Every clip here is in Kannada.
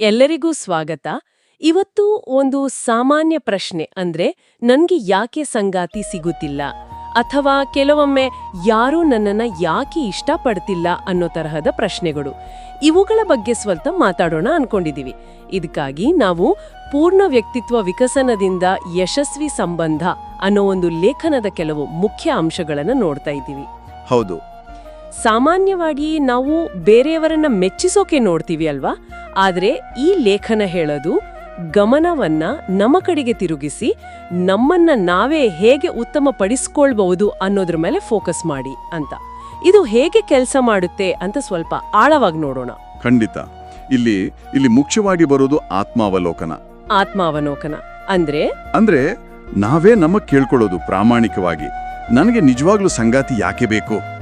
ಎಲ್ಲರಿಗೂ ಸ್ವಾಗತ. ಇವತ್ತು ಒಂದು ಸಾಮಾನ್ಯ ಪ್ರಶ್ನೆ ಅಂದ್ರೆ ನನ್ಗೆ ಯಾಕೆ ಸಂಗಾತಿ ಸಿಗುತ್ತಿಲ್ಲ? ಅಥವಾ ಕೆಲವೊಮ್ಮೆ ಯಾರೂ ನನ್ನನ್ನ ಯಾಕೆ ಇಷ್ಟಪಡ್ತಿಲ್ಲ ಅನ್ನೋ ತರಹದ ಪ್ರಶ್ನೆಗಳು. ಇವುಗಳ ಬಗ್ಗೆ ಸ್ವಲ್ಪ ಮಾತಾಡೋಣ ಅನ್ಕೊಂಡಿದ್ದೀವಿ ಇದಕ್ಕಾಗಿ ನಾವು ಪೂರ್ಣ ವ್ಯಕ್ತಿತ್ವ ವಿಕಸನದಿಂದ ಯಶಸ್ವಿ ಸಂಬಂಧ ಅನ್ನೋ ಒಂದು ಲೇಖನದ ಕೆಲವು ಮುಖ್ಯ ಅಂಶಗಳನ್ನು ನೋಡ್ತಾ ಇದ್ದೀವಿ. ಹೌದು. ಸಾಮಾನ್ಯವಾಗಿ ನಾವು ಬೇರೆಯವರನ್ನ ಮೆಚ್ಚಿಸೋಕೆ ನೋಡ್ತೀವಿ ಅಲ್ವಾ? ಆದರೆ ಈ ಲೇಖನ ಹೇಳೋದು ಗಮನವನ್ನ ನಮ್ಮ ಕಡೆಗೆ ತಿರುಗಿಸಿ ನಮ್ಮನ್ನ ನಾವೇ ಹೇಗೆ ಉತ್ತಮ ಪಡಿಸ್ಕೊಳ್ಬಹುದು ಅನ್ನೋದ್ರ ಮೇಲೆ ಫೋಕಸ್ ಮಾಡಿ ಅಂತ. ಇದು ಹೇಗೆ ಕೆಲಸ ಮಾಡುತ್ತೆ ಅಂತ ಸ್ವಲ್ಪ ಆಳವಾಗಿ ನೋಡೋಣ. ಖಂಡಿತ. ಇಲ್ಲಿ ಇಲ್ಲಿ ಮುಖ್ಯವಾಗಿ ಬರೋದು ಆತ್ಮಾವಲೋಕನ. ಆತ್ಮಾವಲೋಕನ. ಅಂದ್ರೆ? ಅಂದ್ರೆ ನಾವೇ ನಮ್ಮ ಕೇಳ್ಕೊಳ್ಳೋದು ಪ್ರಾಮಾಣಿಕವಾಗಿ. ನನಗೆ ನಿಜವಾಗ್ಲೂ ಸಂಗಾತಿ ಯಾಕೆ ಬೇಕು?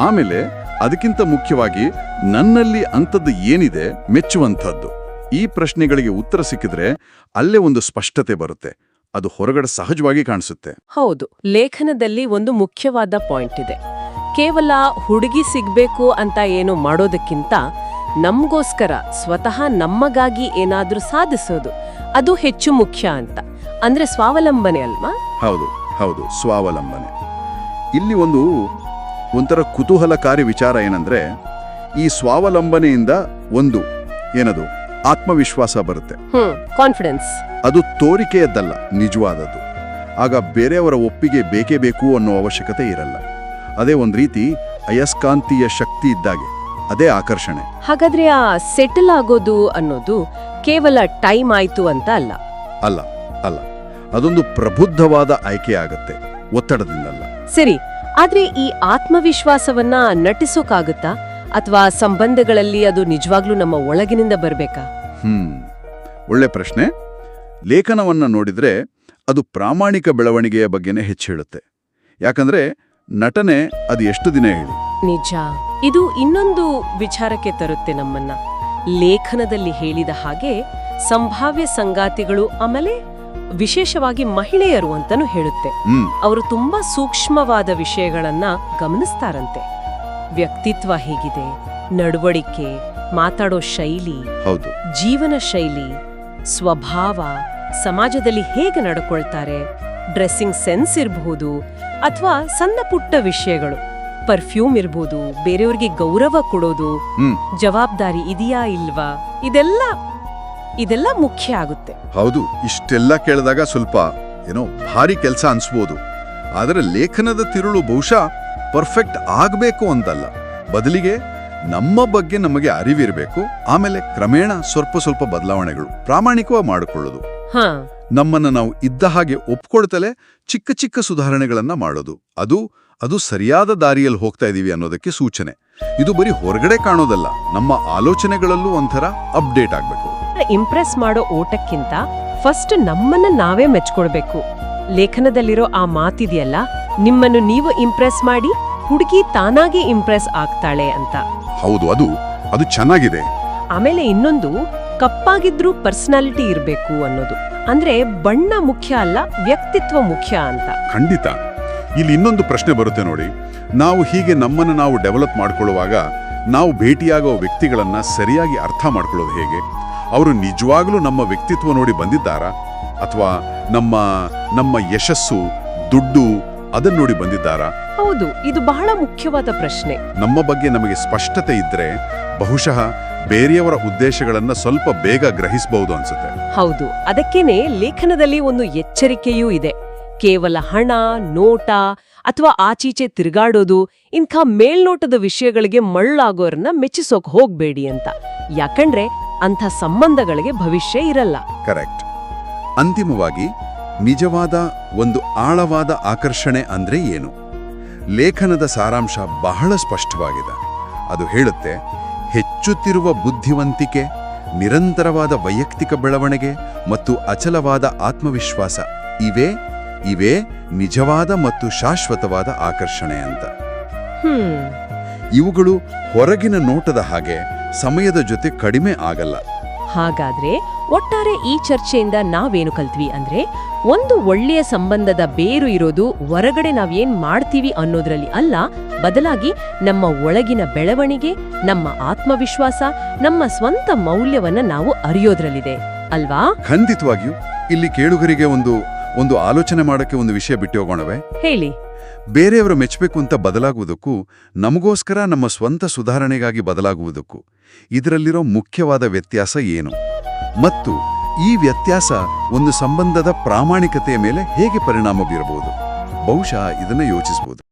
ಆಮೇಲೆ ಅದಕ್ಕಿಂತ ಮುಖ್ಯವಾಗಿ ನನ್ನಲ್ಲಿ ಅಂಥದ್ದು ಏನಿದೆ ಮೆಚ್ಚುವಂಥದ್ದು. ಈ ಪ್ರಶ್ನೆಗಳಿಗೆ ಉತ್ತರ ಸಿಕ್ಕಿದ್ರೆ ಅಲ್ಲೇ ಒಂದು ಸ್ಪಷ್ಟತೆ ಬರುತ್ತೆ. ಅದು ಹೊರಗಡೆ ಸಹಜವಾಗಿ ಕಾಣಿಸುತ್ತೆ. ಹೌದು ಲೇಖನದಲ್ಲಿ ಒಂದು ಮುಖ್ಯವಾದ ಪಾಯಿಂಟ್ ಇದೆ. ಕೇವಲ ಹುಡುಗಿ ಸಿಗ್ಬೇಕು ಅಂತ ಏನು ಮಾಡೋದಕ್ಕಿಂತ ನಮ್ಗೋಸ್ಕರ ಸ್ವತಃ ನಮ್ಮಗಾಗಿ ಏನಾದ್ರೂ ಸಾಧಿಸೋದು ಅದು ಹೆಚ್ಚು ಮುಖ್ಯ ಅಂತ. ಅಂದ್ರೆ ಸ್ವಾವಲಂಬನೆ ಅಲ್ವಾ? ಹೌದು ಹೌದು ಸ್ವಾವಲಂಬನೆ. ಇಲ್ಲಿ ಒಂದು ಒಂಥರ ಕುತೂಹಲಕಾರಿ ವಿಚಾರ ಏನಂದ್ರೆ ಈ ಸ್ವಾವಲಂಬನೆಯಿಂದ ಒಂದು ಏನದು ಆತ್ಮವಿಶ್ವಾಸ ಬರುತ್ತೆ. ಕಾನ್ಫಿಡೆನ್ಸ್ ಅದು ತೋರಿಕೆಯದ್ದಲ್ಲ ನಿಜವಾದದ್ದು. ಆಗ ಬೇರೆಯವರ ಒಪ್ಪಿಗೆ ಬೇಕೇ ಬೇಕು ಅನ್ನೋ ಅವಶ್ಯಕತೆ ಇರಲ್ಲ. ಅದೇ ಒಂದು ರೀತಿ ಅಯಸ್ಕಾಂತೀಯ ಶಕ್ತಿ ಇದ್ದಾಗೆ ಅದೇ ಆಕರ್ಷಣೆ. ಹಾಗಾದ್ರೆ ಆ ಸೆಟಲ್ ಆಗೋದು ಅನ್ನೋದು ಕೇವಲ ಟೈಮ್ ಆಯ್ತು ಅಂತ ಅಲ್ಲ. ಅಲ್ಲ ಅಲ್ಲ. ಅದೊಂದು ಪ್ರಬುದ್ಧವಾದ ಆಯ್ಕೆ ಆಗತ್ತೆ ಒತ್ತಡದಿಂದಲ್ಲ. ಸರಿ ಆದ್ರೆ ಈ ಆತ್ಮವಿಶ್ವಾಸವನ್ನ ನಟಿಸೋಕಾಗುತ್ತಾ? ಅಥವಾ ಸಂಬಂಧಗಳಲ್ಲಿ ಅದು ನಿಜವಾಗ್ಲೂ ನಮ್ಮ ಒಳಗಿನಿಂದ ಬರಬೇಕಾ? ಹ್ಮ್. ಒಳ್ಳೆ ಪ್ರಶ್ನೆ. ಲೇಖನವನ್ನ ನೋಡಿದ್ರೆ ಅದು ಪ್ರಾಮಾಣಿಕ ಬೆಳವಣಿಗೆಯ ಬಗ್ಗೆನೇ ಹೆಚ್ಚು ಹೇಳುತ್ತೆ. ಯಾಕಂದ್ರೆ ನಟನೆ ಅದು ಎಷ್ಟು ದಿನ ಹೇಳಿ? ನಿಜ. ಇದು ಇನ್ನೊಂದು ವಿಚಾರಕ್ಕೆ ತರುತ್ತೆ ನಮ್ಮನ್ನ. ಲೇಖನದಲ್ಲಿ ಹೇಳಿದ ಹಾಗೆ ಸಂಭಾವ್ಯ ಸಂಗಾತಿಗಳು ಆಮೇಲೆ ವಿಶೇಷವಾಗಿ ಮಹಿಳೆಯರು ಅಂತಾನು ಹೇಳುತ್ತೆ. ಅವರು ತುಂಬಾ ಸೂಕ್ಷ್ಮವಾದ ವಿಷಯಗಳನ್ನ ಗಮನಿಸ್ತಾರಂತೆ. ವ್ಯಕ್ತಿತ್ವ ಹೇಗಿದೆ ನಡವಳಿಕೆ ಮಾತಾಡೋ ಶೈಲಿ ಹೌದು. ಜೀವನ ಶೈಲಿ ಸ್ವಭಾವ ಸಮಾಜದಲ್ಲಿ ಹೇಗೆ ನಡ್ಕೊಳ್ತಾರೆ ಡ್ರೆಸ್ಸಿಂಗ್ ಸೆನ್ಸ್ ಇರಬಹುದು ಅಥವಾ ಸಣ್ಣ ಪುಟ್ಟ ವಿಷಯಗಳು ಪರ್ಫ್ಯೂಮ್ ಇರಬಹುದು ಬೇರೆಯವ್ರಿಗೆ ಗೌರವ ಕೊಡೋದು ಜವಾಬ್ದಾರಿ ಇದೆಯಾ ಇಲ್ವಾ ಇದೆಲ್ಲ ಇದೆಲ್ಲ ಮುಖ್ಯ ಆಗುತ್ತೆ. ಹೌದು ಇಷ್ಟೆಲ್ಲ ಕೇಳಿದಾಗ ಸ್ವಲ್ಪ ಏನೋ ಭಾರಿ ಕೆಲಸ ಅನ್ಸ್ಬೋದು. ಆದರೆ ಲೇಖನದ ತಿರುಳು ಬಹುಶಃ ಪರ್ಫೆಕ್ಟ್ ಆಗಬೇಕು ಅಂತಲ್ಲ ಬದಲಿಗೆ ನಮ್ಮ ಬಗ್ಗೆ ನಮಗೆ ಅರಿವಿರಬೇಕು ಆಮೇಲೆ ಕ್ರಮೇಣ ಸ್ವಲ್ಪ ಸ್ವಲ್ಪ ಬದಲಾವಣೆಗಳು ಪ್ರಾಮಾಣಿಕವಾಗಿ ಮಾಡಿಕೊಳ್ಳೋದು. ಹಾ. ನಮ್ಮನ್ನ ನಾವು ಇದ್ದ ಹಾಗೆ ಒಪ್ಕೊಳ್ತಲೇ ಚಿಕ್ಕ ಚಿಕ್ಕ ಸುಧಾರಣೆಗಳನ್ನ ಮಾಡೋದು. ಅದು ಅದು ಸರಿಯಾದ ದಾರಿಯಲ್ಲಿ ಹೋಗ್ತಾ ಇದೀವಿ ಅನ್ನೋದಕ್ಕೆ ಸೂಚನೆ. ಇದು ಬರೀ ಹೊರಗಡೆ ಕಾಣೋದಲ್ಲ ನಮ್ಮ ಆಲೋಚನೆಗಳಲ್ಲೂ ಒಂಥರ ಅಪ್ಡೇಟ್ ಆಗ್ಬೇಕು. ಇಂಪ್ರೆಸ್ ಮಾಡೋ ಓಟಕ್ಕಿಂತ ಫಸ್ಟ್ ನಮ್ಮನ್ನ ನಾವೇ ಮೆಚ್ಕೊಳ್ಬೇಕು. ಲೇಖನದಲ್ಲಿರೋ ಆ ಮಾತಿದೆಯಲ್ಲ ನಿಮ್ಮನ್ನು ನೀವು ಇಂಪ್ರೆಸ್ ಮಾಡಿ ಹುಡುಗಿ ತಾನಾಗಿ ಇಂಪ್ರೆಸ್ ಆಗ್ತಾಳೆ ಅಂತ. ಹೌದು ಅದು ಅದು ಚೆನ್ನಾಗಿದೆ. ಆಮೇಲೆ ಇನ್ನೊಂದು ಕಪ್ಪಾಗಿದ್ರೂ ಪರ್ಸನಾಲಿಟಿ ಇರಬೇಕು ಅನ್ನೋದು. ಅಂದ್ರೆ ಬಣ್ಣ ಮುಖ್ಯ ಅಲ್ಲ ವ್ಯಕ್ತಿತ್ವ ಮುಖ್ಯ ಅಂತ. ಖಂಡಿತ. ಇಲ್ಲಿ ಇನ್ನೊಂದು ಪ್ರಶ್ನೆ ಬರುತ್ತೆ ನೋಡಿ. ನಾವು ಹೀಗೆ ನಮ್ಮನ್ನು ನಾವು ಡೆವಲಪ್ ಮಾಡ್ಕೊಳ್ಳುವಾಗ ನಾವು ಭೇಟಿಯಾಗೋ ವ್ಯಕ್ತಿಗಳನ್ನ ಸರಿಯಾಗಿ ಅರ್ಥ ಮಾಡ್ಕೊಳ್ಳೋದು ಹೇಗೆ? ಅವರು ನಿಜವಾಗ್ಲೂ ನಮ್ಮ ವ್ಯಕ್ತಿತ್ವ ನೋಡಿ ಬಂದಿದ್ದಾರಾ? ಅಥವಾ ನಮ್ಮ ನಮ್ಮ ಯಶಸ್ಸು ದುಡ್ಡು ಅದನ್ನ ನೋಡಿ ಬಂದಿದ್ದಾರಾ? ಹೌದು ಇದು ಬಹಳ ಮುಖ್ಯವಾದ ಪ್ರಶ್ನೆ. ನಮ್ಮ ಬಗ್ಗೆ ನಮಗೆ ಸ್ಪಷ್ಟತೆ ಇದ್ರೆ ಬಹುಶಃ ಬೇರೆಯವರ ಉದ್ದೇಶಗಳನ್ನ ಸ್ವಲ್ಪ ಬೇಗ ಗ್ರಹಿಸಬಹುದು ಅನ್ಸುತ್ತೆ. ಹೌದು ಅದಕ್ಕೇನೆ ಲೇಖನದಲ್ಲಿ ಒಂದು ಎಚ್ಚರಿಕೆಯೂ ಇದೆ. ಕೇವಲ ಹಣ ನೋಟ ಅಥವಾ ಆಚೀಚೆ ತಿರುಗಾಡೋದು ಇಂಥ ಮೇಲ್ನೋಟದ ವಿಷಯಗಳಿಗೆ ಮಳ್ಳಾಗೋರನ್ನ ಮೆಚ್ಚಿಸೋಕ್ ಹೋಗ್ಬೇಡಿ ಅಂತ. ಯಾಕಂದ್ರೆ ಅಂಥ ಸಂಬಂಧಗಳಿಗೆ ಭವಿಷ್ಯ ಇರಲ್ಲ. ಕರೆಕ್ಟ್ ಅಂತಿಮವಾಗಿ ನಿಜವಾದ ಒಂದು ಆಳವಾದ ಆಕರ್ಷಣೆ ಅಂದ್ರೆ ಏನು? ಲೇಖನದ ಸಾರಾಂಶ ಬಹಳ ಸ್ಪಷ್ಟವಾಗಿದೆ. ಅದು ಹೇಳುತ್ತೆ ಹೆಚ್ಚುತ್ತಿರುವ ಬುದ್ಧಿವಂತಿಕೆ ನಿರಂತರವಾದ ವೈಯಕ್ತಿಕ ಬೆಳವಣಿಗೆ ಮತ್ತು ಅಚಲವಾದ ಆತ್ಮವಿಶ್ವಾಸ ಇವೇ ಇವೇ ನಿಜವಾದ ಮತ್ತು ಶಾಶ್ವತವಾದ ಆಕರ್ಷಣೆ ಅಂತ. ಇವುಗಳು ಹೊರಗಿನ ನೋಟದ ಹಾಗೆ ಸಮಯದ ಜೊತೆ ಕಡಿಮೆ ಆಗಲ್ಲ. ಹಾಗಾದ್ರೆ ಒಟ್ಟಾರೆ ಈ ಚರ್ಚೆಯಿಂದ ನಾವೇನು ಕಲ್ತ್ವಿ ಅಂದ್ರೆ ಒಂದು ಒಳ್ಳೆಯ ಸಂಬಂಧದ ಬೇರು ಇರೋದು ಹೊರಗಡೆ ನಾವೇನ್ ಮಾಡ್ತೀವಿ ಅನ್ನೋದ್ರಲ್ಲಿ ಅಲ್ಲ ಬದಲಾಗಿ ನಮ್ಮ ಒಳಗಿನ ಬೆಳವಣಿಗೆ ನಮ್ಮ ಆತ್ಮವಿಶ್ವಾಸ ನಮ್ಮ ಸ್ವಂತ ಮೌಲ್ಯವನ್ನ ನಾವು ಅರಿಯೋದ್ರಲ್ಲಿದೆ. ಅಲ್ವಾ? ಖಂಡಿತವಾಗಿಯೂ. ಇಲ್ಲಿ ಕೇಳುಗರಿಗೆ ಒಂದು ಒಂದು ಆಲೋಚನೆ ಮಾಡಕ್ಕೆ ಒಂದು ವಿಷಯ ಬಿಟ್ಟು ಹೋಗೋಣವೇ ಹೇಳಿ. ಬೇರೆಯವರ ಮೆಚ್ಚಬೇಕು ಅಂತ ಬದಲಾಗುವುದಕ್ಕೂ ನಮಗೋಸ್ಕರ ನಮ್ಮ ಸ್ವಂತ ಸುಧಾರಣೆಗಾಗಿ ಬದಲಾಗುವುದಕ್ಕೂ ಇದರಲ್ಲಿರೋ ಮುಖ್ಯವಾದ ವ್ಯತ್ಯಾಸ ಏನು? ಮತ್ತು ಈ ವ್ಯತ್ಯಾಸ ಒಂದು ಸಂಬಂಧದ ಪ್ರಾಮಾಣಿಕತೆಯ ಮೇಲೆ ಹೇಗೆ ಪರಿಣಾಮ ಬೀರಬಹುದು? ಬಹುಶಃ ಇದನ್ನ ಯೋಚಿಸಬಹುದು.